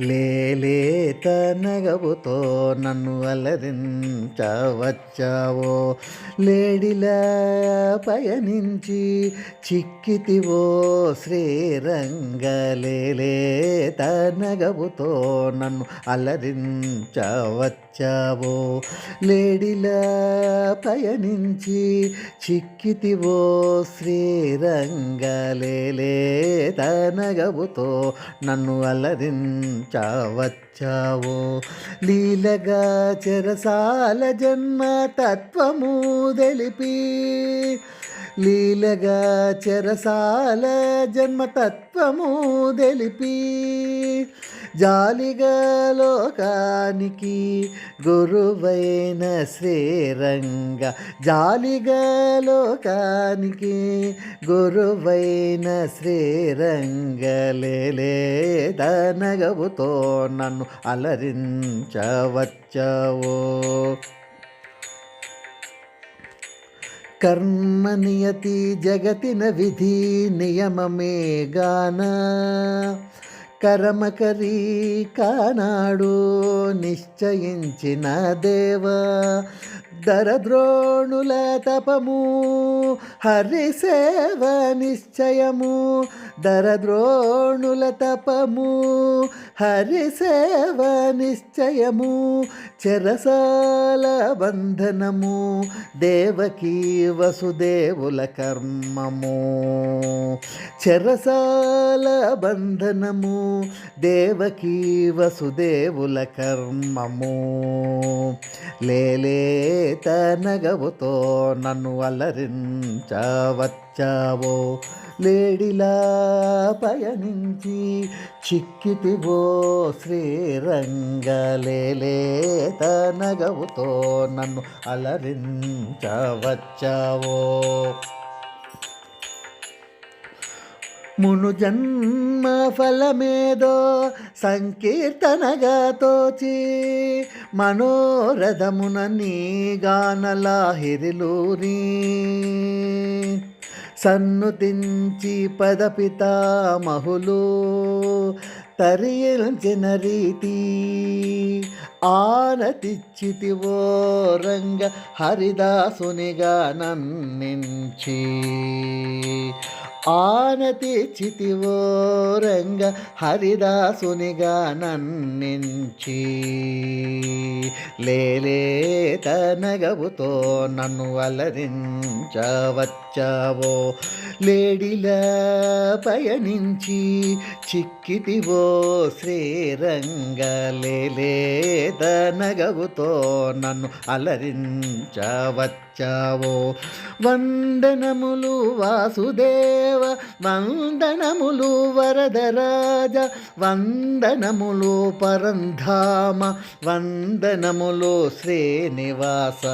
లేలేత నగవుతో నన్ను అలరించవచ్చావో? లేడిలా పయనించి చిక్కితివో శ్రీరంగ లేలేత నగవుతో నన్ను అలరించవచ్చావో? లేడిలా పయనించి చిక్కితివో శ్రీరంగ లేలేత నగవుతో నన్ను చావచ్చావో? లీలగా చెరసాల జన్మ తత్వము తెలిపి లీలగా చెరసాల జన్మతత్వము తెలిపి జాలిగా లోకానికి గురువైన శ్రీరంగ జాలిగా లోకానికి గురువైన శ్రీరంగలేదనగవుతో నన్ను అలరించవచ్చవో. కర్మ నియతి జగతిన విధి నియమమే గాన. కరమకరి కానాడు నిశ్చయించిన దేవ. దరద్రోణుల తపము హరిసేవ నిశ్చయము. దరద్రోణుల తపము హరిసేవ నిశ్చయము. చెరసాల బంధనము దేవకీ వసుదేవుల కర్మము. చెరసాల బంధనము దేవకీ వసుదేవుల కర్మము. లేలే నగవుతో నన్ను అలరించవచ్చావో? లేడిలా పయనించి చిక్కితివో శ్రీరంగ నగవుతో నన్ను అలరించవచ్చావో? మును జన్మ ఫలమేదో సంకీర్తనగా తోచి మనోరథమున నీ గానలాహిరిలూరి సన్నుతించి పదపితామహులు తరియించిన రీతి ఆనతిచ్చితివో రంగ హరిదాసునిగా నన్నించి. ఆనతి చితివో రంగ హరిదాసునిగా నన్నించి. లేలే తనగవుతో నన్ను అలరించవచ్చావో. లేడిలా పయనించి చిక్కితివో శ్రీరంగ. లేలే తనగవుతో నన్ను అలరించవచ్చావో. వందనములు వాసుదేవ వందనములు వరదరాజ వందనములు పరంధామ వందనములు శ్రీనివాస.